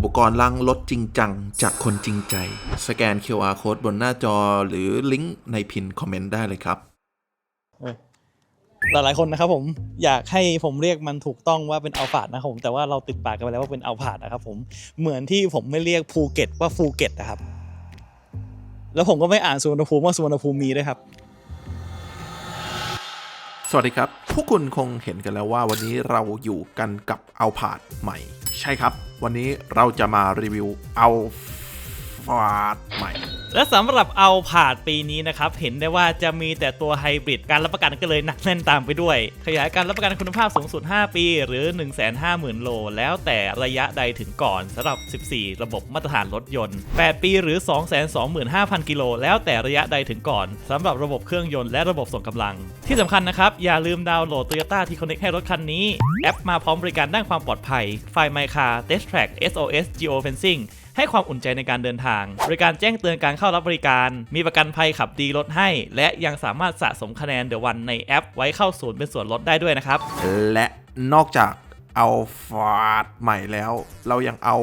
อุปกรณ์ล้างรถจริงจัง จากคนจริงใจ สแกน QR Code บนหน้าจอหรือลิงก์ในพินคอมเมนต์ได้เลยครับหลายๆคนนะครับผมอยากให้ผมเรียกมันถูกต้องว่าเป็นอัลฟาดนะครับผมแต่ว่าเราติดปากกันไปแล้วว่าเป็นอัลฟาดนะครับผมเหมือนที่ผมไม่เรียกภูเก็ตว่าฟูเก็ตนะครับ แล้วผมก็ไม่อ่านสุวรรณภูมิว่าสุวรรณภูมิมีด้วยครับ สวัสดีครับ พวกคุณคงเห็นกันแล้วว่าวันนี้เราอยู่กันกับเอาผาดใหม่ ใช่ครับ วันนี้เราจะมารีวิวเอาฟาดใหม่ และสำหรับเอาผาดปีนี้นะครับเห็นได้ว่าจะมีแต่ตัวไฮบริดการรับประกันก็เลยหนักแน่นตามไปด้วย ขยายการรับประกันคุณภาพสูงสุด 5 ปี หรือ 150,000 โล แล้วแต่ระยะใดถึงก่อนสำหรับ 14 ระบบมาตรฐานรถยนต์ 8 ปีหรือ 225,000 กิโล แล้วแต่ระยะใดถึงก่อนสำหรับระบบเครื่องยนต์และระบบส่งกำลัง ที่สำคัญนะครับ อย่าลืมดาวน์โหลด Toyota t Connect ให้รถคันนี้ แอปมาพร้อมบริการด้านความปลอดภัย ไฟล์ My Car Test Track SOS Geo Fencing ให้ความอุ่นใจในการเดินทาง บริการแจ้งเตือนการเข้ารับบริการ มีประกันภัยขับดีลดให้ และยังสามารถสะสมคะแนนเดอะวันในแอป ไว้เข้าศูนย์เป็นส่วนลดได้ด้วยนะครับ และนอกจากเอาฟาดใหม่แล้ว เรายังเอา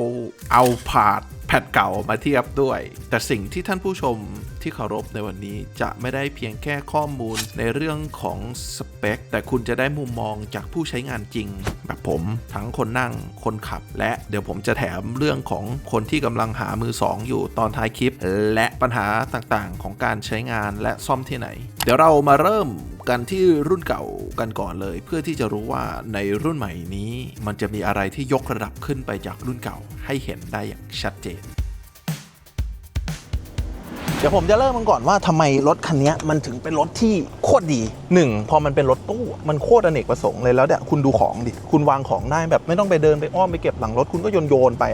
เอาผาดแพทเก่ามาเทียบด้วย แต่สิ่งที่ท่านผู้ชมที่เคารพในวันนี้จะไม่ได้เพียงแค่ข้อมูลในเรื่องของสเปค แต่คุณจะได้มุมมองจากผู้ใช้งานจริง แบบผมทั้งคนนั่งคนขับ และเดี๋ยวผมจะแถมเรื่องของคนที่กำลังหามือสองอยู่ตอนท้ายคลิป และปัญหาต่างๆ ของการใช้งานและซ่อมที่ไหน เดี๋ยวเรามาเริ่มกันที่รุ่นเก่ากันก่อนเลย เพื่อที่จะรู้ว่าในรุ่นใหม่นี้ มันจะมีอะไรที่ยกระดับขึ้นไปจากรุ่นเก่า ให้เห็นได้อย่างชัดเจน เดี๋ยวผมจะเริ่มมันก่อนว่าทำไมรถคันนี้มันถึงเป็นรถที่โคตรดีหนึ่งพอมันเป็นรถตู้มันโคตรอเนกประสงค์เลยแล้วเนี่ยคุณดูของดิคุณวางของได้แบบไม่ต้องไปเดินไปอ้อมไปเก็บหลังรถคุณก็โยนโยนไป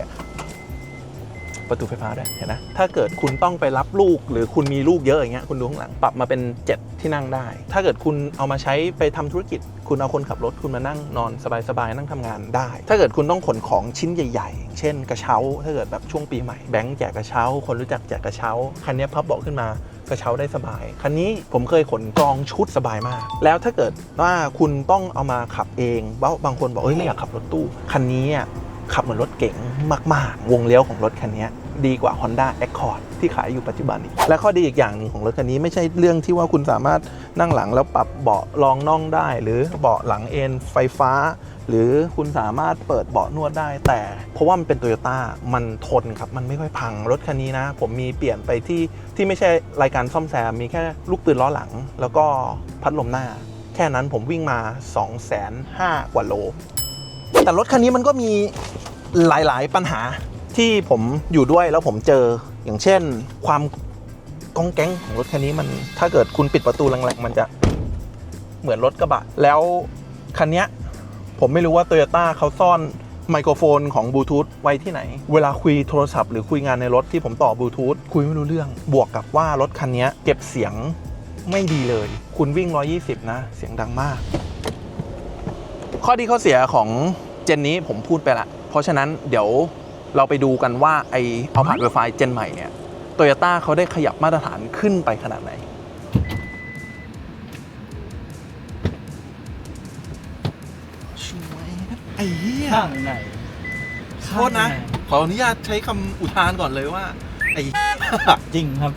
ประตูไฟฟ้าด้วยเห็นนะถ้าเกิดคุณต้องไปรับลูก หรือคุณมีลูกเยอะอย่างเงี้ยคุณดูข้างหลังปรับมาเป็น 7 ที่นั่งได้ ถ้าเกิดคุณเอามาใช้ไปทำธุรกิจ คุณเอาคนขับรถคุณมานั่งนอนสบายๆนั่งทำงานได้ ถ้าเกิดคุณต้องขนของชิ้นใหญ่ ๆ เช่นกระเช้า ถ้าเกิดแบบช่วงปีใหม่แบงค์แจกกระเช้า คนรู้จักแจกกระเช้าคันนี้พับเบาะขึ้นมากระเช้าได้สบาย คันนี้ผมเคยขนกองชุดสบายมาก แล้วถ้าเกิดว่าคุณต้องเอามาขับเองบางบางคนบอกเอ้ยไม่อยากขับรถตู้ คันนี้อะ ขับเหมือนรถเก๋งมาก ๆ วงเลี้ยวของรถคันนี้ดีกว่า Honda Accord ที่ขายอยู่ปัจจุบันอีกและข้อดีอีกอย่างหนึ่งของรถคันนี้ไม่ใช่เรื่องที่ว่าคุณสามารถนั่งหลังแล้วปรับเบาะรองน่องได้ หรือเบาะหลังเอนไฟฟ้า หรือคุณสามารถเปิดเบาะนวดได้ แต่เพราะว่ามันเป็นโตโยต้ามันทนครับ มันไม่ค่อยพังรถคันนี้นะ ผมมีเปลี่ยนไปที่ที่ไม่ใช่รายการซ่อมแซมมีแค่ลูกปืนล้อหลัง แล้วก็พัดลมหน้า แค่นั้นผมวิ่งมา 2 5 0 0 0กว่าโล แต่รถคันนี้มันก็มีหลายๆ ปัญหาที่ผมอยู่ด้วยแล้วผมเจออย่างเช่น ความกองแก๊งของรถคันนี้มันถ้าเกิดคุณปิดประตูแรงๆมันจะเหมือนรถกระบะ แล้วคันเนี้ยผมไม่รู้ว่า t o y ยต้าเขาซ่อนไมโครโฟนของบลูทูธไว้ที่ไหน เวลาคุยโทรศัพท์หรือคุยงานในรถที่ผมต่อบลูทูธคุยไม่รู้เรื่อง บวกกับว่ารถคันนี้เก็บเสียงไม่ดีเลย คุณวิ่ง 120 นะ เสียงดังมาก ข้อดีข้อเสียของเจนนี้ผมพูดไปละ เพราะฉะนั้นเดี๋ยวเราไปดูกันว่าไอเอาผ่าน Wi-Fi เจนใหม่เนี่ยโตโยต้าเขาได้ขยับมาตรฐานขึ้นไปขนาดไหนช่วยไอ้เหี้ยข้างไหนโทษนะ ขออนุญาตใช้คำอุทานก่อนเลยว่า ไอ้ จริงครับ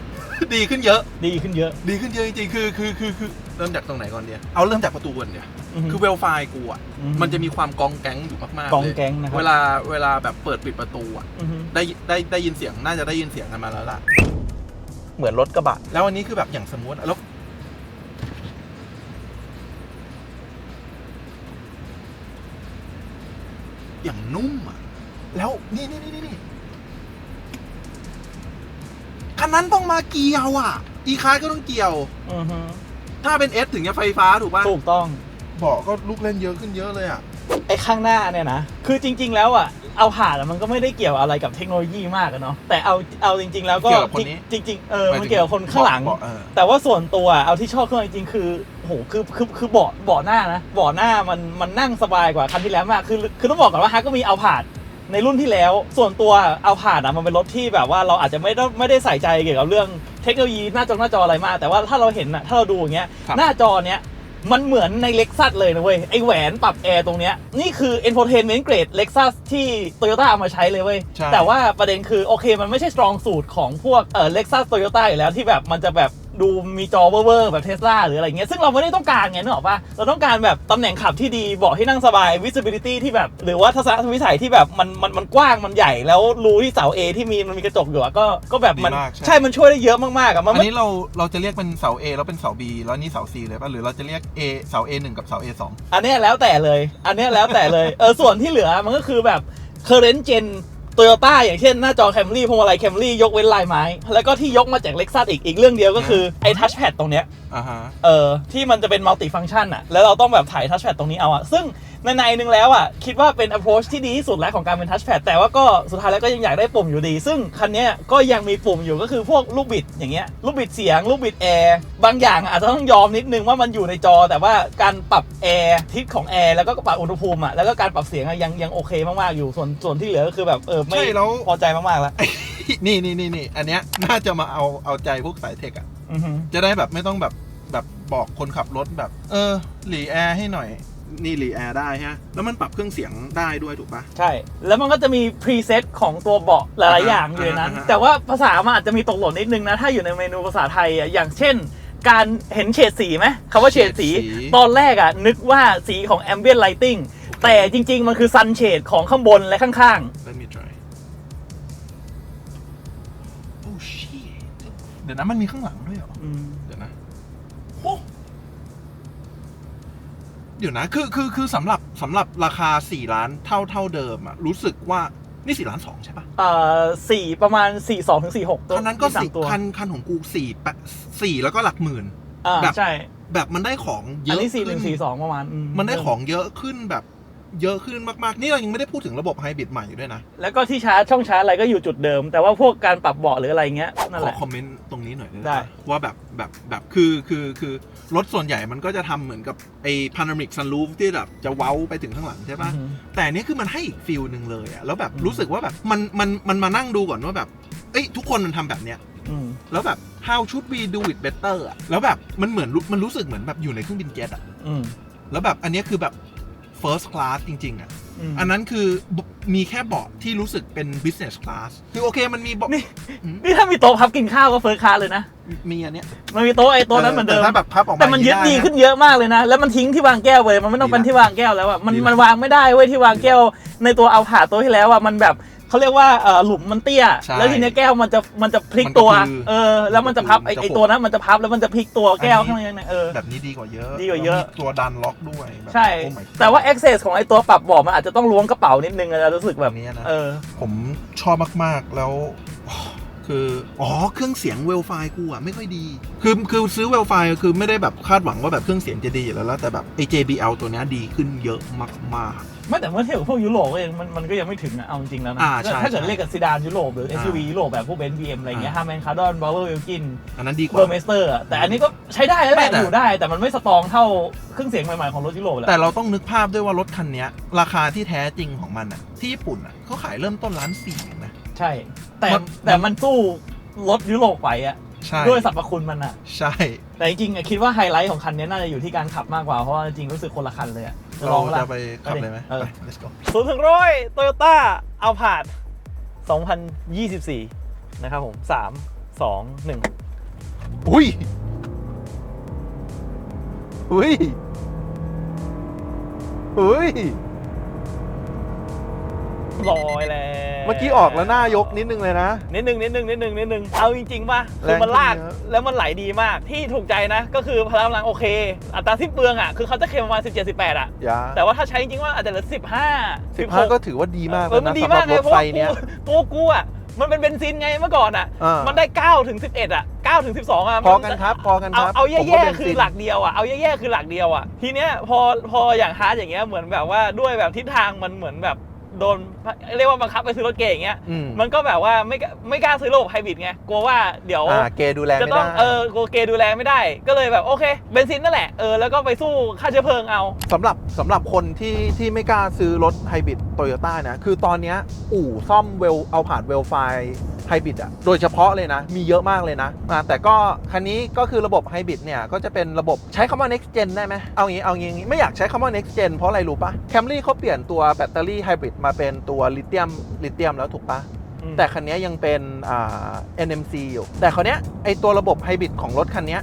ดีขึ้นเยอะ ดีขึ้นเยอะ ดีขึ้นเยอะจริงๆคือคือคือคือเริ่มจากตรงไหนก่อนเดียเอาเริ่มจากประตูก่อนเดีย คือเวลไฟกูอะอือฮึ มันจะมีความกองแก๊งอยู่มากๆกองเลยแก๊งนะครับ เวลาเวลาแบบเปิดปิดประตูอะอือฮึได้ได้ได้ยินเสียงน่าจะได้ยินเสียงกันมาแล้วล่ะ เหมือนรถกระบะ แล้วอันนี้คือแบบอย่างสมมติอะแล้วอย่างนุ่มอะ แล้วนี่นี่นี่นี่นี่คันนั้นต้องมาเกี่ยวอะ อีคาร์ก็ต้องเกี่ยว อือฮึถ้าเป็นเอสถึงจะไฟฟ้าถูกป่ะถูกต้องเบาะก็ลูกเล่นเยอะขึ้นเยอะเลยอะไอ้ข้างหน้าเนี่ยนะ คือจริง ๆ แล้วอะ เอาผ่านอะมันก็ไม่ได้เกี่ยวอะไรกับเทคโนโลยีมากอะเนาะ แต่เอาเอาจริง ๆ แล้วก็เกี่ยวกับคนนี้ จริงๆเออ มันเกี่ยวกับคนข้างหลัง เบาะเออ แต่ว่าส่วนตัวเอาที่ชอบเครื่องจริงๆคือโหคือคือคือเบาะเบาะหน้านะเบาะหน้ามันมันนั่งสบายกว่าคันที่แล้วมากคือคือต้องบอกก่อนว่าฮะก็มีเอาผาดในรุ่นที่แล้ว ส่วนตัวเอาผาดอะมันเป็นรถที่แบบว่าเราอาจจะไม่ได้ไม่ได้ใส่ใจเกี่ยวกับเรื่องเทคโนโลยีหน้าจอหน้าจออะไรมาก แต่ว่าถ้าเราเห็นอะถ้าเราดูอย่างเงี้ยครับ หน้าจอเนี้ย มันเหมือนในเล็กซัสเลยนะเว้ย ไอแหวนปรับแอร์ตรงเนี้ย นี่คือ Infotainment Grade Lexus ที่ Toyota เอามาใช้เลยเว้ย ใช่ แต่ว่าประเด็นคือ โอเคมันไม่ใช่ strong suit ของพวกเอ่อ Lexus Toyota อยู่แล้วที่แบบมันจะแบบ ดูมีจอเวอร์ๆแบบเทสลาหรืออะไรเงี้ยซึ่งเราไม่ได้ต้องการไงนึกออกปะเราต้องการแบบตำแหน่งขับที่ดีเบาะที่นั่งสบาย visibility ที่แบบหรือว่าทัศนวิสัยที่แบบมันมันมันกว้างมันใหญ่ แล้วรูที่เสา A ที่มีมันมีกระจกอยู่อะก็ก็แบบมันดีมากใช่ ใช่มันช่วยได้เยอะมากๆอะมันอันไม่นี้เราเราจะเรียกเป็นเสา A แล้วเป็นเสา B แล้วนี่เสา C เลยป่ะหรือเราจะเรียก A เสา A1 กับเสา A2 อันเนี้ยแล้วแต่เลย อันเนี้ยแล้วแต่เลยเออส่วนที่เหลือมันก็คือแบบ current gen Toyota อย่างเช่นหน้าจอ Camry พวงมาลัย Camry ยกเว้นลายไม้ แล้วก็ที่ยกมาจาก Lexus อีก อีกเรื่องเดียวก็คือ ไอ้ touchpad ตรงเนี้ยอ่าฮะ เออที่มันจะเป็น multi function อะแล้วเราต้องแบบถ่าย touchpad ตรงนี้เอาอะซึ่ง ในในๆนึงแล้วอะคิดว่าเป็น approach ที่ดีที่สุดแล้วของการเป็น touchpad แต่ว่าก็สุดท้ายแล้วก็ยังอยากได้ปุ่มอยู่ดี ซึ่งคันเนี้ยก็ยังมีปุ่มอยู่ก็คือพวกลูกบิดอย่างเงี้ยลูกบิดเสียงลูกบิดแอร์บางอย่างอาจจะต้องยอมนิดนึงว่ามันอยู่ในจอ แต่ว่าการปรับแอร์ทิศของแอร์แล้วก็ปรับอุณหภูมิอะแล้วก็การปรับเสียงอะยังยังโอเคมากๆอยู่ส่วนส่วนที่เหลือก็คือแบบเออไม่ใช่แล้วพอใจมากๆแล้วนี่นี่นี่นี่อันเนี้ยน่าจะมาเอาเอาใจพวกสายเทคอะอือฮึจะได้แบบไม่ต้องแบบแบบบอกคนขับรถแบบ เออหลีแอร์ให้หน่อย นี่หลีแอร์ได้ฮะ แล้วมันปรับเครื่องเสียงได้ด้วยถูกปะ ใช่ แล้วมันก็จะมีพรีเซตของตัวเบาะหลายๆอย่างอยู่ในนั้น อ่าฮะ แต่ว่าภาษามันอาจจะมีตกหล่นนิดนึงนะ ถ้าอยู่ในเมนูภาษาไทยอะอย่างเช่น การเห็นเฉดสีไหมคำว่าเฉดสี ตอนแรกอะนึกว่าสีของ ambient lighting แต่จริง ๆ มันคือ sun shade ของข้างบนและข้าง Let me try oh shit เดี๋ยวนะมันมีข้างหลังด้วยเหรอ ๆ เดี๋ยวนะคือคือคือสำหรับสำหรับราคา 4 ล้านเท่าเท่าเดิมอะรู้สึกว่านี่4ล้านสองใช่ปะเอ่อสี่ประมาณ4 2ถึง4 6ตัวคันนั้นก็สามสี่ตัวคันคันของกูสี่แปดสี่แล้วก็หลักหมื่นอ่าแบบใช่ แบบมันได้ของเยอันอะนี้4ขึ้น1 4 2ประมาณอืมันได้ของเยอะขึ้นแบบ เยอะขึ้นมากๆ นี่เรายังไม่ได้พูดถึงระบบไฮบริดใหม่ด้วยนะ แล้วก็ที่ชาร์จช่องชาร์จอะไรก็อยู่จุดเดิม แต่ว่าพวกการปรับเบาะหรืออะไรเงี้ยนั่นขแหอละ คอมเมนต์ตรงนี้หน่อยได้ไหมได้ว่าแบบแบบแบบคือคือคือรถส่วนใหญ่มันก็จะทำเหมือนกับไอ้พานามิกซันรูฟที่แบบจะเว้าไปถึงข้างหลังใช่ปะ อือฮึแต่อันนี่คือมันให้อีกฟิลหนึ่งเลยอะแล้วแบบอืม รู้สึกว่าแบบมันมันมันมานั่งดูก่อนว่าแบบเอ้ยทุกคนมันทำแบบเนี้ยอืมแล้วแบบ how should we do it better อะแล้วแบบมันเหมือนรู้มันรู้สึกเหมือนแบบอยู่ในเครื่องบินเจ็ตอะอืมแล้วแบบอันเนี้ยคือแบบ first class จริง ๆอะมอันนั้นคือมีแค่เบาะที่รู้สึกเป็น business class คือโอเคมันมีเบาะนี่อืมนี่ถ้ามีโต๊ะพับกินข้าวก็เฟิร์สคลาสเลยนะ มีอันเนี้ย มันมีโต๊ะไอ้โต๊ะนั้นเหมือนเดิมแต่ถ้าแบบพับออกมาแต่มันยึดอางดีไะขึ้นเยอะมากเลยนะ แล้วมันทิ้งที่วางแก้วเลยมันไม่ต้องเป็นที่วางแก้วแล้วอะมันดีมากมันวางไม่ได้เว้ยที่วางแก้ว ในตัวเอาผาตัวที่แล้วอะมันแบบ เขาเรียกว่าเอ่อหลุมมันเตี้ย ใช่แล้วทีเนี้ยแก้วมันจะมันจะพลิกมันกระตัวพือเออ แล้วมันจะพับไอ้มันจะไอ้หดตัวนั้นมันจะพับแล้วมันจะพลิกตัวแก้วอันนี้ ข้างในนั้นเออ แบบนี้ดีกว่าเยอะดีกว่าเยอะ แล้มีตัวดันล็อกด้วยแบบใช่ โอ้ my god แต่ว่า access ของไอ้ตัวปรับเบาะมันอาจจะต้องล้วงกระเป๋านิดนึงอะรู้สึกแบบแบบนี้นะ เออ ผมชอบมาก ๆ แล้ว คือ อ๋อ เครื่องเสียงเวลไฟกูอะไม่ค่อยดี คือ คือซื้อเวลไฟคือไม่ได้แบบคาดหวังว่าแบบเครื่องเสียงจะดีอยู่แล้วแล้วแต่แบบไอ้ JBL ตัวเนี้ยดีขึ้นเยอะมาก ไม่แต่เมื่อเทียบกับพวกยุโรปเองมันมันก็ยังไม่ถึงนะเอาจริงๆแล้วนะอ่าใช่ถ้าเกิดใช่เรียกกับซีดานยุโรปหรืออ่า SUV ยุโรปแบบพวกเบนซ์บีเอ็มอะไรเงี้ยอ่า ฮาร์แมนคาร์ดอนบาวเวอร์วิลกินๆอันนั้นดีกเบว่า อร์เมสเตอร์แต่อันนี้ก็ใช้ได้แล้วแหไม่ละแต่ อยู่ได้ แต่มันไม่สตรองเท่าเครื่องเสียงใหม่ๆของรถยุโรปแหละแต่เราต้องนึกภาพด้วยว่ารถคันเนี้ย ราคาที่แท้จริงของมันอะ ที่ญี่ปุ่นอะเขาขายเริ่มต้นล้านสี่เองนะ ใช่ แต่มัน แต่มันสู้รถยุโรปไปอะใช่ด้วยสรรพคุณมันอะใช่ แต่จริงๆอะคิดว่าไฮไลท์ของคันนี้น่าจะอยู่ที่การขับมากกว่าเพราะว่าจริงๆรู้สึกคนละคันเลยอะ จะลเราองละจะไปขับเลยไหม เออไป let's go ศูนย์ถึงร้อยโตโยต้าเอาผาด2024 นะครับผม 3 2 1 อุ้ย อุ้ย อุ้ย ลอยแล้วเมื่อกี้ออกแล้วหน้ายกนิดนึงเลยนะ นิดนึงนิดนึงนิดนึงนิดนึงเอาจริงๆป่ะแรคืองมันลากขึ้นเยอะแล้วมันไหลดีมากที่ถูกใจนะ ก็คือพลังกำลังโอเค อัตราสิ้นเปลืองอะคือเขาจะเคลมประมาณ17 18อะอย่าแต่ว่าถ้าใช้จริงๆว่าอาจจะเหลือ15สิบห้าก็ถือว่าดีมากเอแล้อวมันนะดีสำหมารักบเลรยถเพราะไฟว่ากูเนี้ยตัวกูอะมันเป็นเบนซินไงเมื่อก่อนอะอ่ามัมันได้9ถึง11 อะ9ถึง12อะพอมักันครับพอกันคเอารับเอาผมก็แย่เบนๆคืซิอนหลักเดียวอะเอาแย่ๆคือหลักเดียวอะทีเนี้ยพอพออย่างฮาร์ดอย่างเงี้ยเหมือนแบบว่าด้วยแบบทิศทางมันเหมือนแบบ โดนเรียกว่าบังคับไปซื้อรถเก๋อย่างเงี้ยอืมมันก็แบบว่าไม่กล้าไม่กล้าซื้อระบบไฮบริดไงกลัวว่าเดี๋ยว อ่าเกดูแลจะไม่ต้อได้งเออโกเกดูแลไม่ได้ ก็เลยแบบโอเคเบนซินนั่นแหละเออแล้วก็ไปสู้ค่าเชื้อเพลิงเอา สำหรับสำหรับคนที่ที่ไม่กล้าซื้อรถไฮบริดโตโยต้านะ คือตอนเนี้ยอู่ซ่อมเวลเอาผ่านเวลไฟ ไฮบริดอะโดยเฉพาะเลยนะ มีเยอะมากเลยนะอ่าแต่ก็คันนี้ก็คือระบบไฮบริดเนี่ย ก็จะเป็นระบบใช้คำว่า next gen ได้ไหมเอางี้เอางี้ไม่อยากใช้คำว่า next gen เพราะอะไรรู้ปะ Camry เขาเปลี่ยนตัวแบตเตอรี่ไฮบริดมาเป็นตัวลิเธียมลิเธียมแล้วถูกปะอืมแต่คันนี้ยังเป็นอ่า NMC อยู่ แต่คราวเนี้ยไอตัวระบบไฮบริดของรถคันเนี้ย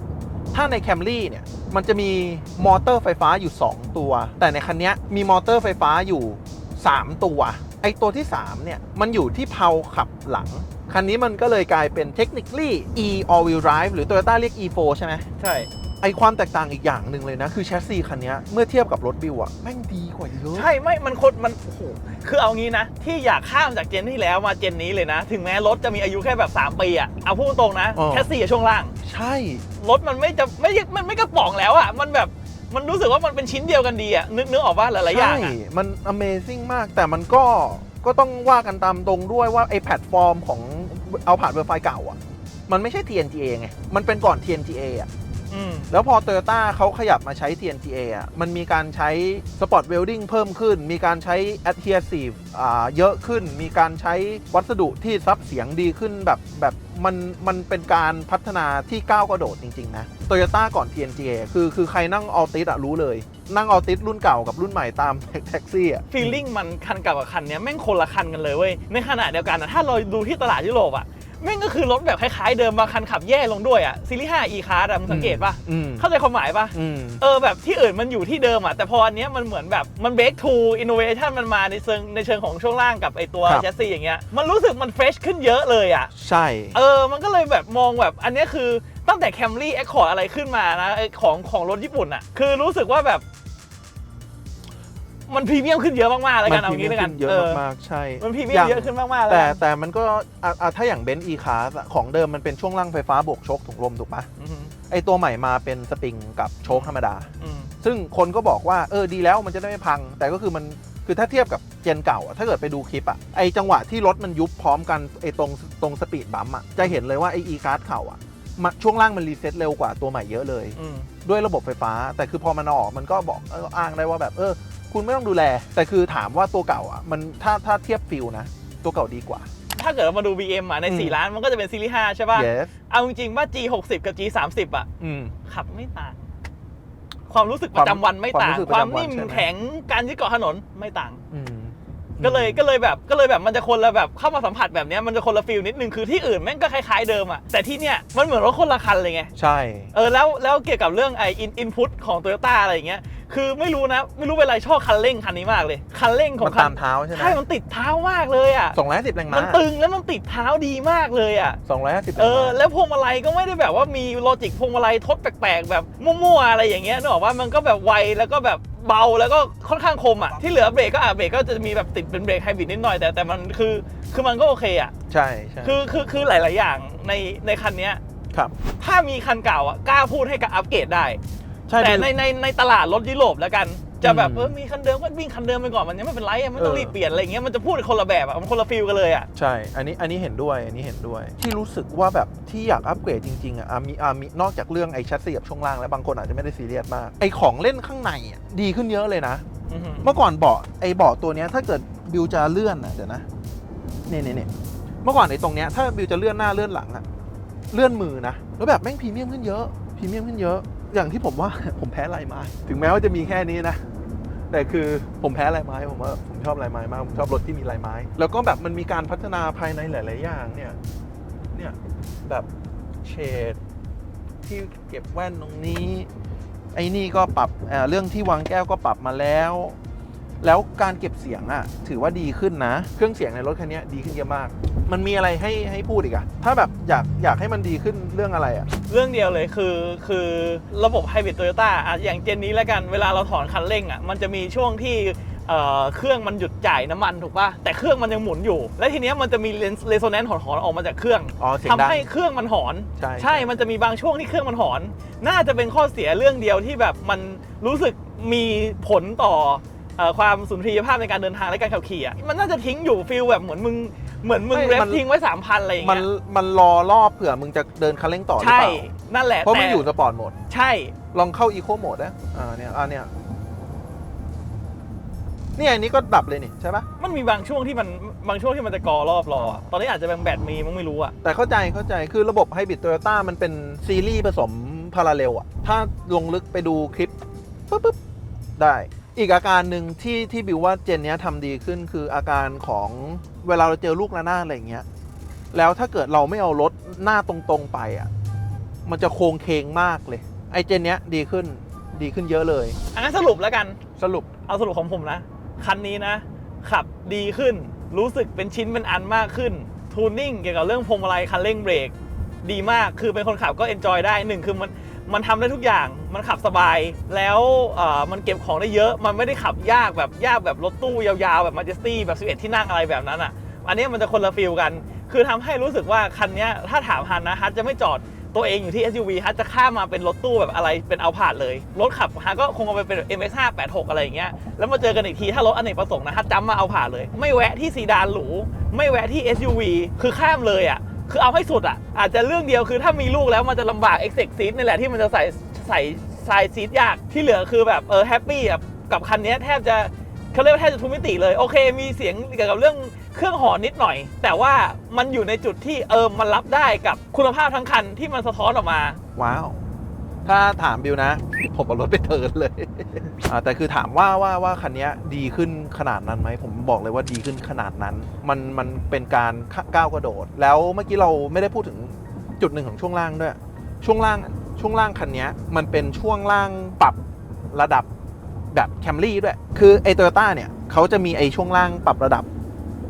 ถ้าใน Camry เนี่ย มันจะมีมอเตอร์ไฟฟ้าอยู่ 2 ตัว แต่ในคันเนี้ยมีมอเตอร์ไฟฟ้าอยู่ 3 ตัว ไอตัวที่ 3 เนี่ย มันอยู่ที่เพลาขับหลัง คันนี้มันก็เลยกลายเป็น technically e all wheel drive หรือ Toyota เรียก e4 ใช่ไหมใช่ไอความแตกต่างอีกอย่างหนึ่งเลยนะ คือแชสซีคันเนี้ยเมื่อเทียบกับรถบิวอะแม่งดีกว่าเยอะใช่ไม่มันคนมันโอ้โหคือเอางี้นะ ที่อยากข้ามจากเจนที่แล้วมาเจนนี้เลยนะ ถึงแม้รถจะมีอายุแค่แบบ 3 ปีอะเอาพูดตรงๆนะอ๋อแค่สี่ช่วงล่าง ใช่ รถมันไม่จะไม่มันไม่กระป๋องแล้วอะมันแบบมันรู้สึกว่ามันเป็นชิ้นเดียวกันดีอะนึกนึกออกว่าหลายๆอย่างใช่อะมัน Amazing มากแต่มันก็ก็ต้องว่ากันตามตรงด้วยว่าไอแพลตฟอร์มของ เอาผ่านเวอร์ไฟเก่าอะ มันไม่ใช่ TNGA ไง มันเป็นก่อน TNGA อะ อืม แล้วพอ Toyota เขาขยับมาใช้ TNGA อะ มันมีการใช้ Spot Welding เพิ่มขึ้น มีการใช้ Adhesive อ่าเยอะขึ้น มีการใช้วัสดุที่ซับเสียงดีขึ้นแบบแบบมันมันเป็นการพัฒนาที่ก้าวกระโดดจริง ๆ นะ Toyota ก่อน TNGA คือคือใครนั่งออติสอะรู้เลย นั่งออติสรุ่นเก่ากับรุ่นใหม่ตามแท็กซี่อะฟีลลิ่งมันคันเก่ากับคันเนี้ยแม่งคนละคันกันเลยเว้ยในขณะเดียวกันนะถ้าเราดูที่ตลาดยุโรปอะ แม่งก็คือรถแบบคล้ายๆเดิมบางคันขับแย่ลงด้วยอะซีรีส์5 e class อะมึงสังเกตปะอืมเข้าใจความหมายปะอืม เออแบบที่อื่นมันอยู่ที่เดิมอะแต่พออันเนี้ยมันเหมือนแบบมัน break to innovation มันมาในเชิงในเชิงของช่วงล่างกับไอตัวครับ แชสซีอย่างเงี้ยมันรู้สึกมันเฟรชขึ้นเยอะเลยอะใช่ เออ มันก็เลยแบบมองแบบอันเนี้ยคือตั้งแต่ Camry Accord อะไรขึ้นมานะไอของของรถญี่ปุ่นอะคือรู้สึกว่าแบบ มันพรีเมียมขึ้นเยอะมากๆแล้วกันเอางี้แล้วกันเยอะเออมากๆใช่ มันพรีเมียมเยอะขึ้นมากๆแล้วแต่กันแต่มันก็อะอะถ้าอย่างเบนซ์ e class อะของเดิมมันเป็นช่วงล่างไฟฟ้าบวกโชคถุงลมถูกปะอืมไอตัวใหม่มาเป็นสปริงกับโชคธรรมดาอืมซึ่งคนก็บอกว่าเออดีแล้วมันจะได้ไม่พัง แต่ก็คือมันคือถ้าเทียบกับเจนเก่าอะถ้าเกิดไปดูคลิปอะไอจังหวะที่รถมันยุบพร้อมกันไอตรงตรงสปีดบัมป์อะจะเห็นเลยว่าไอ e class เก่าอะมาช่วงล่างมันรีเซ็ตเร็วกว่าตัวใหม่เยอะเลยอืมด้วยระบบไฟฟ้า แต่คือพอมันออกมันก็บอกเอออ้างได้ว่าแบบเออ คุณไม่ต้องดูแล แต่คือถามว่าตัวเก่าอะมันถ้าถ้าเทียบฟิลนะ ตัวเก่าดีกว่า ถ้าเกิดเรามาดู BM อะในอืม4ล้านมันก็จะเป็นซีรีส์5ใช่ป่ะ yes เอาจริงๆว่า G60 กับ G30 อะอืม ขับไม่ต่าง ความรู้สึกประจำวันไม่ต่าง ความรู้สึกคประวามจำวันนิ่มใช่ไหมแข็งการยึดเกาะถนนไม่ต่าง อืม ก็เลยก็เลยแบบก็เลยแบบมันจะคนละแบบเข้ามาสัมผัสแบบเนี้ยมันจะคนละฟิลนิดนึงคือที่อื่นแม่งก็คล้ายๆเดิมอะแต่ที่เนี้ยมันเหมือนรถคนละคันเลยไงใช่เออแล้วแล้วเกี่ยวกับเรื่องไออินอินพุตของโตโยต้าอะไรอย่างเงี้ยคือไม่รู้นะ ไม่รู้เป็นไรชอบคันเร่งคันนี้มากเลย คันเร่งขอมังนคัตามเท้าใช่ไหมใช่มันติดเท้ามากเลยอะ สองร้อยห้าสิบแรงม้ามันตึงแล้วมันติดเท้าดีมากเลยอะ สองร้อยห้าสิบแรเองอม้าแล้วพวงมาลัยก็ไม่ได้แบบว่ามีโลจิกพวงมาลัยทดแปลกๆ แบบมั่วๆอะไรอย่างเงี้ยนึกออกว่ามันก็แบบไวแล้วก็แบบ เบาแล้วก็ค่อนข้างคมอะที่เหลือเบรกก็อะเบรกก็จะมีแบบติดเป็นเบรกไฮบริดนิดหน่อยแต่แต่มันคือคือมันก็โอเคอะใช่ใช่คือคือคือหลาย ๆ อย่างในในคันเนี้ยครับ ถ้ามีคันเก่าอะกล้าพูดให้กับอัปเกรดได้ใช่แต่คือในในในตลาดรถยุโรปแล้วกัน จะแบบอืมเออมีคันเดิมก็วิ่งคันเดิมไปก่อนมันยังไม่เป็นไรอะไม่ต้องเออรีบเปลี่ยนอะไรอย่างเงี้ยมันจะพูดคนละแบบอะมันคนละฟิลกันเลยอะใช่ อันนี้อันนี้เห็นด้วย อันนี้เห็นด้วย ที่รู้สึกว่าแบบที่อยากอัปเกรดจริงๆอะอะมีอะมีนอกจากเรื่องไอ้แชสซีกับช่วงล่างแล้วบางคนอาจจะไม่ได้ซีเรียสมาก ไอ้ของเล่นข้างในอะดีขึ้นเยอะเลยนะ อือหือเมื่อก่อนเบาะไอ้เบาะตัวเนี้ยถ้าเกิดบิวจะเลื่อนอะเดี๋ยวนะเนี่ยเนี่ยเนี่ยเมื่อก่อนไอ้ตรงเนี้ยถ้าบิวจะเลื่อนหน้าเลื่อนหลังอะเลื่อนมือนะแล้วแบบแม่งพรีเมียมขึ้นเยอะพรีเมียมขึ้นเยอะ อย่างที่ผมว่า ผมแพ้ลายไม้ถึงแม้ว่าจะมีแค่นี้นะ แต่คือผมแพ้ลายไม้ผมว่าผมชอบลายไม้มากผมชอบรถที่มีลายไม้ แล้วก็แบบมันมีการพัฒนาภายในหลาย ๆ อย่างเนี่ยเนี่ยแบบเฉดที่เก็บแว่นตรงนี้ ไอ้นี่ก็ปรับเอ่อเรื่องที่วางแก้วก็ปรับมาแล้ว แล้วการเก็บเสียงอะ่ะถือว่าดีขึ้นนะ เครื่องเสียงในรถคันนี้ดีขึ้นเยอะมาก มันมีอะไรให้ให้พูดอีกอะถ้าแบบอยากอยากให้มันดีขึ้นเรื่องอะไรอะเรื่องเดียวเลยคือคือระบบไฮบริดโตโยต้าอะอย่างเจนนี้แล้วกันเวลาเราถอนคันเร่งอะมันจะมีช่วงที่เอ่อเครื่องมันหยุดจ่ายน้ำมันถูกป่ะแต่เครื่องมันยังหมุนอยู่ และทีเนี้ยมันจะมีเรโซแนนซ์หอนๆออกมาจากเครื่องอ๋อเสียงทำดังให้เครื่องมันหอน ใช่ใช่มันจะมีบางช่วงที่เครื่องมันหอน น่าจะเป็นข้อเสียเรื่องเดียวที่แบบมันรู้สึกมีผลต่อเอ่อ ความสุนทรียภาพในการเดินทางและการขับขี่อะมันน่าจะทิ้งอยู่ฟิลแบบเหมือนมึงเหมือนมึงไม่เรฟมันทิ้งไว้สามพันอะไรอย่างมันเงี้ยมันรอรอบเผื่อมึงจะเดินคันเร่งต่อหรือใช่เปล่า นั่นแหละเพราะมันแต่อยู่สปอร์ตโหมด ใช่ ลองเข้าอีโคโหมดนะอ่าเนี่ยอ่าเนี่ยเนี่ยอันนี้ก็ดับเลยนี่ใช่ปะมันมีบางช่วงที่มันบางช่วงที่มันจะกอรอบรออะตอนนี้อาจจะเป็นแบตมีมั้งไม่รู้อะแต่เข้าใจเข้าใจคือระบบไฮบริดโตโยต้ามันเป็นซีรีส์ผสมพาราเรลอะถ้าลงลึกไปดูคลิปปุ๊บปุ๊บได้ อีกอาการหนึ่งที่ที่บิวว่าเจนเนี้ยทำดีขึ้นคืออาการของเวลาเราเจอลูกระนาดอะไรอย่างเงี้ยแล้วถ้าเกิดเราไม่เอารถหน้าตรงๆไปอะมันจะโค้งเคงมากเลย ไอเจนเนี้ยดีขึ้นดีขึ้นเยอะเลย อันนั้นสรุปแล้วกันสรุปเอาสรุปของผมนะ คันนี้นะ ขับดีขึ้น รู้สึกเป็นชิ้นเป็นอันมากขึ้น ทูนนิ่งเกี่ยวกับเรื่องพวงมาลัยคันเร่งเบรกดีมากคือเป็นคนขับก็เอนจอยได้หนึ่งคือมัน มันทำได้ทุกอย่าง มันขับสบาย แล้วมันเก็บของได้เยอะ มันไม่ได้ขับยากแบบยากแบบรถตู้ยาวๆ แบบมาเจสตี้แบบ 11 ที่นั่งอะไรแบบนั้นอะ อันนี้มันจะคนละฟิลกัน คือทำให้รู้สึกว่าคันนี้ถ้าถามฮันนะฮันจะไม่จอดตัวเองอยู่ที่ SUV ฮันจะข้ามมาเป็นรถตู้แบบอะไรเป็นเอาผ่าดเลย รถขับฮันก็คงเอาไปเป็น MX5 86อะไรอย่างเงี้ย แล้วมาเจอกันอีกที ถ้ารถอเนกประสงค์นะฮันจำมาเอาผ่าดเลย ไม่แวะที่ซีดานหรู ไม่แวะที่ SUV คือข้ามเลยอะ คือเอาให้สุดอะ อาจจะเรื่องเดียวคือถ้ามีลูกแล้วมันจะลำบากเอ็กเซกซีดนี่แหละที่มันจะใส่ใส่ใส่ซีดยากที่เหลือคือแบบเออแฮปปี้กับกับคันนี้แทบจะเขาเรียกว่าแทบจะทุกมิติเลย โอเค มีเสียงเกี่ยวกับเรื่องเครื่องหอนนิดหน่อย แต่ว่ามันอยู่ในจุดที่เออมันรับได้กับคุณภาพทั้งคันที่มันสะท้อนออกมา ว้าว ถ้าถามบิวนะ ผมเอารถไปเทิร์นเลยอ่าแต่คือถามว่าว่าว่าคันนี้ดีขึ้นขนาดนั้นไหมผมบอกเลยว่าดีขึ้นขนาดนั้น มันมันเป็นการก้าวกระโดด แล้วเมื่อกี้เราไม่ได้พูดถึงจุดหนึ่งของช่วงล่างด้วย ช่วงล่างช่วงล่างคันนี้มันเป็นช่วงล่างปรับระดับแบบแคมรี่ด้วย คือไอโตโยต้าเนี่ยเขาจะมีไอช่วงล่างปรับระดับ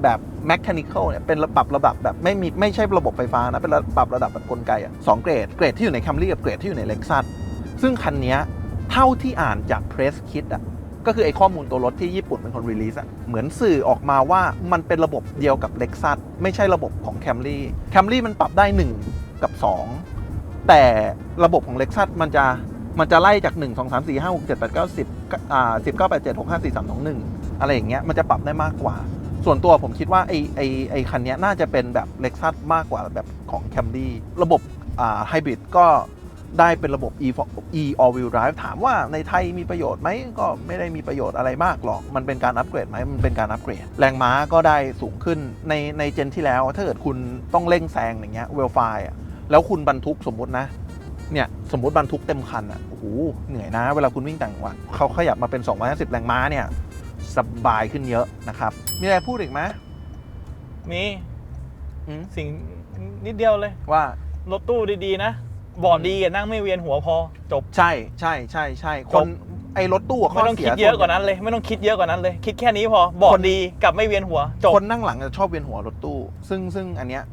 แบบแม c านิคอลเนี่ยเป็นระปรับระดับแบบไม่มีไม่ใช่ระบบไฟฟ้านะ เป็นระปรับระดับแบบกลไกอะสองเกรดเกรดที่อยู่ใน Camry กับเกรดที่อยู่ใน Lexus ซึ่งคันนี้เท่าที่อ่านจากเพรสคิดอะก็คือไอข้อมูลตัวรถที่ญี่ปุ่นเป็นคนรีลีสอะเหมือนสื่อออกมาว่ามันเป็นระบบเดียวกับ Lexus ไม่ใช่ระบบของ Camry Camry มันปรับได้ 1 กับ 2 แต่ระบบของ Lexus มันจะมันจะไล่จาก 1 2 3 4 5 6 7 8 9 10อ่า10 9 8 7 6 5 4 3 2 1 อะไรอย่างเงี้ยมันจะปรับได้มากกว่า ส่วนตัวผมคิดว่าไอไอไอคันนี้น่าจะเป็นแบบ Lexus มากกว่าแบบของ Camry ระบบอ่าไฮบริดก็ได้เป็นระบบ e e all wheel drive ถามว่าในไทยมีประโยชน์ไหมก็ไม่ได้มีประโยชน์อะไรมากหรอก มันเป็นการอัปเกรดไหมมันเป็นการอัปเกรด แรงม้าก็ได้สูงขึ้นในในเจนที่แล้ว ถ้าเกิดคุณต้องเร่งแซงอย่างเงี้ยเวลไฟอะแล้วคุณบรรทุกสมมตินะเนี่ยสมมติบรรทุกเต็มคันอะโอ้โหเหนื่อยนะ เวลาคุณวิ่งต่างจังหวัดเขาขยับมาเป็น 250 แรงม้าเนี่ย สบายขึ้นเยอะนะครับ มีอะไรพูดอีกไหมมีอืมสิ่งนิดเดียวเลย ว่า รถตู้ดีๆนะบอร์ดดีอะนั่งไม่เวียนหัวพอจบ ใช่ใช่ใช่ใช่คนไอ้รถตู้ะข้ไม่ต้องเสีคิดเยอะกว่านั้นเลย ไม่ต้องคิดเยอะกว่านั้นเลย คิดแค่นี้พอบอร์ดดีกับไม่เวียนหัวจบ คนนั่งหลังจะชอบเวียนหัวรถตู้ ซึ่งซึ่งอันเนี้ย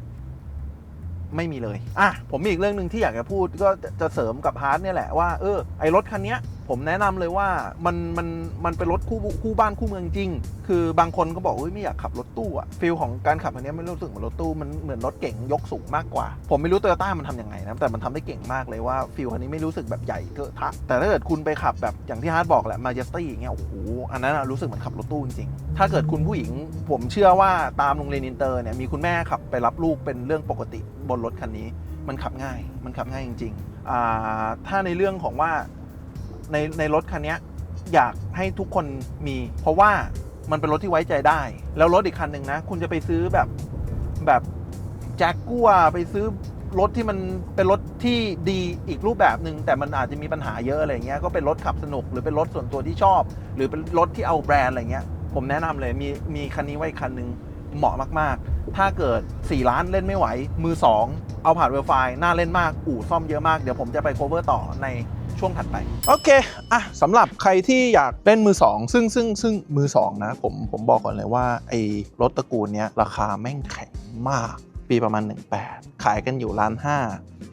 ไม่มีเลย อะ ผมมีอีกเรื่องหนึ่งที่อยากจะพูดก็จะจะเสริมกับฮาร์ดเนี่ยแหละว่าเออไอรถคันเนี้ย ผมแนะนำเลยว่ามันมันมันเป็นรถคู่คู่บ้านคู่เมืองจริง คือบางคนก็บอกว่าไม่อยากขับรถตู้อะฟีลของการขับอันนี้ไม่รู้สึกเหมือนรถตู้มันเหมือนรถเก๋งยกสูงมากกว่า ผมไม่รู้โตโยต้ามันทำยังไงนะแต่มันทำได้เก่งมากเลยว่าฟีลคันนี้ไม่รู้สึกแบบใหญ่เกอะทะแต่ถ้าเกิดคุณไปขับแบบอย่างที่ฮาร์ดบอกแหละมาเจสตี้อย่างเงี้ยโอ้โหอันนั้นรู้สึกเหมือนขับรถตู้จริงๆถ้าเกิดคุณผู้หญิง ผมเชื่อว่าตามโรงเรียนอินเตอร์เนี่ยมีคุณแม่ขับไปรับลูกเป็นเรื่องปกติบนรถคันนี้ มันขับง่ายมันขับง่ายจริงๆถ้าในเรื่องของว่า ในในรถคันนี้อยากให้ทุกคนมี เพราะว่ามันเป็นรถที่ไว้ใจได้ แล้วรถอีกคันหนึ่งนะ คุณจะไปซื้อแบบแบบแจ็คกัวไปซื้อรถที่มันเป็นรถที่ดีอีกรูปแบบหนึ่งแต่มันอาจจะมีปัญหาเยอะอะไรเงี้ยก็เป็นรถขับสนุกหรือเป็นรถส่วนตัวที่ชอบ หรือเป็นรถที่เอาแบรนด์อะไรเงี้ยผมแนะนำเลยมีมีคันนี้ไว้คันหนึ่งเหมาะมากๆ ถ้าเกิด 4 ล้านเล่นไม่ไหว มือ 2 เอาผ่านเวลไฟน่าเล่นมาก อู่ซ่อมเยอะมาก เดี๋ยวผมจะไปโคเวอร์ต่อใน ช่วงถัดไป โอเคอะสำหรับใครที่อยากเล่นมือ 2 ซึ่งซึ่งซึ่งมือ 2 นะ ผมผมบอกก่อนเลยว่าไอ้รถตระกูลเนี้ยราคาแม่งแข็งมาก ปีประมาณ 18 ขายกันอยู่ล้านห้า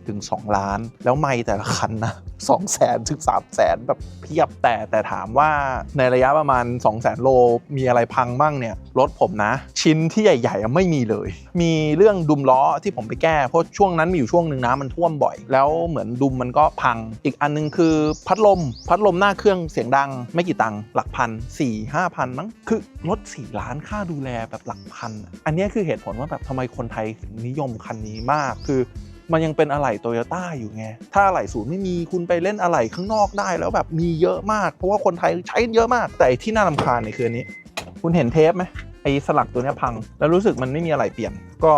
ถึง 2 ล้าน แล้วไม่แต่ละคันนะ2แสนถึง3แสนแบบเพียบแต่แต่ถามว่าในระยะประมาณ2แสนโลมีอะไรพังบ้างเนี่ย รถผมนะ ชิ้นที่ใหญ่ๆ ไม่มีเลย มีเรื่องดุมล้อที่ผมไปแก้ เพราะช่วงนั้นมีอยู่ช่วงหนึ่งน้ำมันท่วมบ่อย แล้วเหมือนดุมมันก็พัง อีกอันนึงคือพัดลม พัดลมหน้าเครื่องเสียงดัง ไม่กี่ตังค์หลักพันสี่ห้าพันมั้งคือรถสี่ล้านค่าดูแลแบบหลักพัน อันนี้คือเหตุผลว่าแบบทำไมคนไทยถึงนิยมคันนี้มากคือ มันยังเป็นอะไหล่โตโยต้าอยู่ไง ถ้าอะไหล่ศูนย์ไม่มีคุณไปเล่นอะไหล่ข้างนอกได้แล้วแบบมีเยอะมาก เพราะว่าคนไทยใช้เยอะมาก แต่ที่น่าลำคาญเนี่ยคืออันนี้ คุณเห็นเทปไหมไอ้สลักตัวเนี้ยพัง แล้วรู้สึกมันไม่มีอะไรเปลี่ยน ก็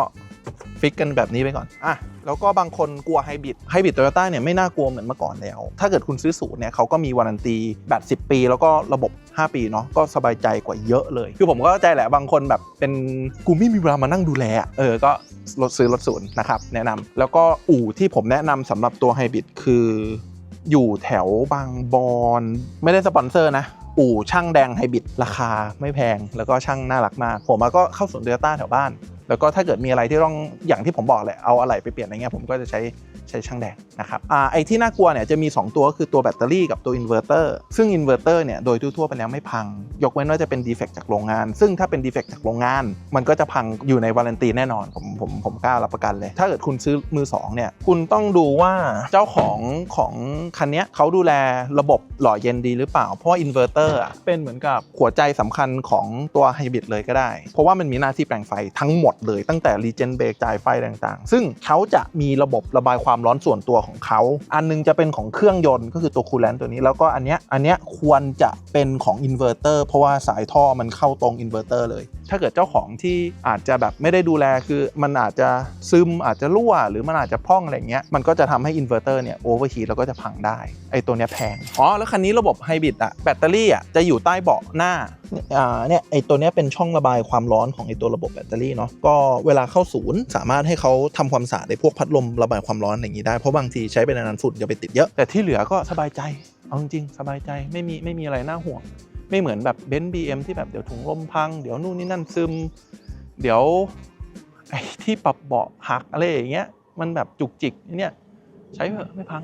ฟิกกันแบบนี้ไปก่อน อะ แล้วก็บางคนกลัวไฮบริด ไฮบริดโตโยต้าเนี่ยไม่น่ากลัวเหมือนเมื่อก่อนแล้ว ถ้าเกิดคุณซื้อศูนย์เนี่ยเขาก็มีวารันตีแบต10 ปี แล้วก็ระบบ 5 ปีเนาะ ก็สบายใจกว่าเยอะเลย คือผมก็เข้าใจแหละ บางคนแบบเป็นกูไม่มีเวลามานั่งดูแลอะเออ ก็รถซื้อรถศูนย์นะครับ แนะนำแล้วก็อู่ที่ผมแนะนำสำหรับตัวไฮบริดคืออยู่แถวบางบอน ไม่ได้สปอนเซอร์นะ อู่ช่างแดงไฮบริดราคาไม่แพง แล้วก็ช่างน่ารักมาก ผมก็เข้าสวนเดลต้าแถวบ้าน แล้วก็ถ้าเกิดมีอะไรที่ต้องอย่างที่ผมบอกแหละเอาอะไรไปเปลี่ยนอะไรเงี้ยผมก็จะใช้ ใช้ช่างแดงนะครับอ่าไอ้ที่น่ากลัวเนี่ยจะมี 2 ตัวก็คือตัวแบตเตอรี่กับตัวอินเวอร์เตอร์ซึ่งอินเวอร์เตอร์เนี่ยโดยทั่วๆไปแล้วไม่พัง ยกเว้นว่าจะเป็นดีเฟกจากโรงงาน ซึ่งถ้าเป็นดีเฟกจากโรงงาน มันก็จะพังอยู่ในวารันตีแน่นอนผมผมผมกล้ารับประกันเลย ถ้าเกิดคุณซื้อมือสองเนี่ยคุณต้องดูว่าเจ้าของของคันนี้เขาดูแลระบบหล่อเย็นดีหรือเปล่าเพราะว่าอินเวอร์เตอร์เป็นเหมือนกับหัวใจสำคัญของตัวไฮบริดเลยก็ได้ เพราะว่ามันมีหน้าที่แปลงไฟทั้งหมดเลยตั้งแต่รีเจนเบรกจ่ายไฟต่างๆ ซึ่งเขาจะมีระบบระบายความร้อนส่วนตัวของเขา อันนึงจะเป็นของเครื่องยนต์ก็คือตัวคูลแลนต์ตัวนี้ แล้วก็อันเนี้ยอันเนี้ยควรจะเป็นของอินเวอร์เตอร์เพราะว่าสายท่อมันเข้าตรงอินเวอร์เตอร์เลย ถ้าเกิดเจ้าของที่อาจจะแบบไม่ได้ดูแลคือมันอาจจะซึมอาจจะรั่ว หรือมันอาจจะพร่องอะไรเงี้ยมันก็จะทำให้อินเวอร์เตอร์เนี่ยโอเวอร์ฮีทแล้วก็จะพังได้ไอตัวเนี้ยแพงอ๋อแล้วคันนี้ระบบไฮบริดอะแบตเตอรี่อะจะอยู่ใต้เบาะหน้าเนี่ยอ่าเนี่ยไอตัวเนี้ยเป็นช่องระบายความร้อนของไอตัวระบบแบตเตอรี่เนาะก็เวลาเข้าศูนย์ สามารถให้เขาทำความสะอาดในพวกพัดลมระบายความร้อนอย่างนี้ได้ เพราะบางทีใช้ไปนานๆฝุ่นจะไปติดเยอะ แต่ที่เหลือก็สบายใจ เอาจริงๆสบายใจไม่มีไม่มีอะไรน่าห่วง ไม่เหมือนแบบเบนซ์บีเอ็มที่แบบเดี๋ยวถุงลมพัง เดี๋ยวนู่นนี่นั่นซึม เดี๋ยวไอ้ที่ปรับเบาะหักอะไรอย่างเงี้ยมันแบบจุกจิกเนี่ยใช้เถอะไม่พัง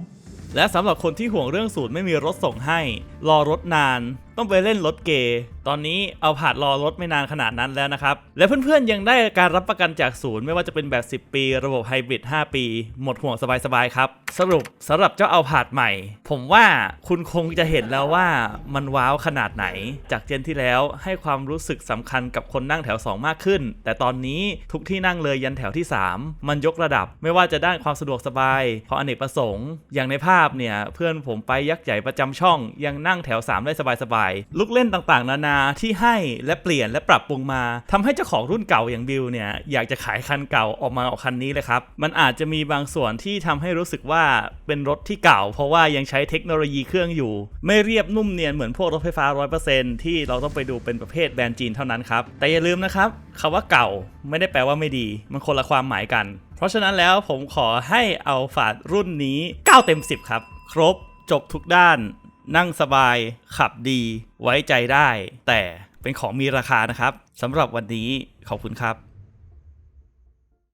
และสำหรับคนที่ห่วงเรื่องสูตรไม่มีรถส่งให้ รอรถนาน ต้องไปเล่นรถเกย์ตอนนี้เอาผานรอรถไม่นานขนาดนั้นแล้วนะครับ และเพื่อนๆยังได้การรับประกันจากศูนย์ ไม่ว่าจะเป็นแบบ 10 ปี ระบบไฮบริด5 ปี หมดห่วงสบายๆครับ สรุปสำหรับเจ้าเอาผาดใหม่ ผมว่าคุณคงจะเห็นแล้วว่ามันว้าวขนาดไหน จากเจนที่แล้วให้ความรู้สึกสำคัญกับคนนั่งแถว 2 มากขึ้น แต่ตอนนี้ทุกที่นั่งเลยยันแถวที่ 3 มันยกระดับไม่ว่าจะด้านความสะดวกสบายความอเนกประสงค์ อย่างในภาพเนี่ยเพื่อนผมไปยักษ์ใหญ่ประจำช่องยังนั่งแถว 3 ได้สบายๆลูกเล่นต่างๆ นานาที่ให้และเปลี่ยนและปรับปรุงมาทำให้เจ้าของรุ่นเก่าอย่างบิวเนี่ยอยากจะขายคันเก่าออกมาเอาคันนี้เลยครับ มันอาจจะมีบางส่วนที่ทำให้รู้สึกว่าเป็นรถที่เก่า เพราะว่ายังใช้เทคโนโลยีเครื่องอยู่ ไม่เรียบนุ่มเนียนเหมือนพวกรถไฟฟ้า 100%ที่เราต้องไปดูเป็นประเภทแบรนด์จีนเท่านั้นครับแต่อย่าลืมนะครับคำว่าเก่าไม่ได้แปลว่าไม่ดี มันคนละความหมายกัน เพราะฉะนั้นแล้วผมขอให้เอาฝาดรุ่นนี้ 9 เต็ม 10 ครับ ครบจบทุกด้าน นั่งสบาย ขับดีไว้ใจได้ แต่เป็นของมีราคานะครับสำหรับวันนี้ขอบคุณครับ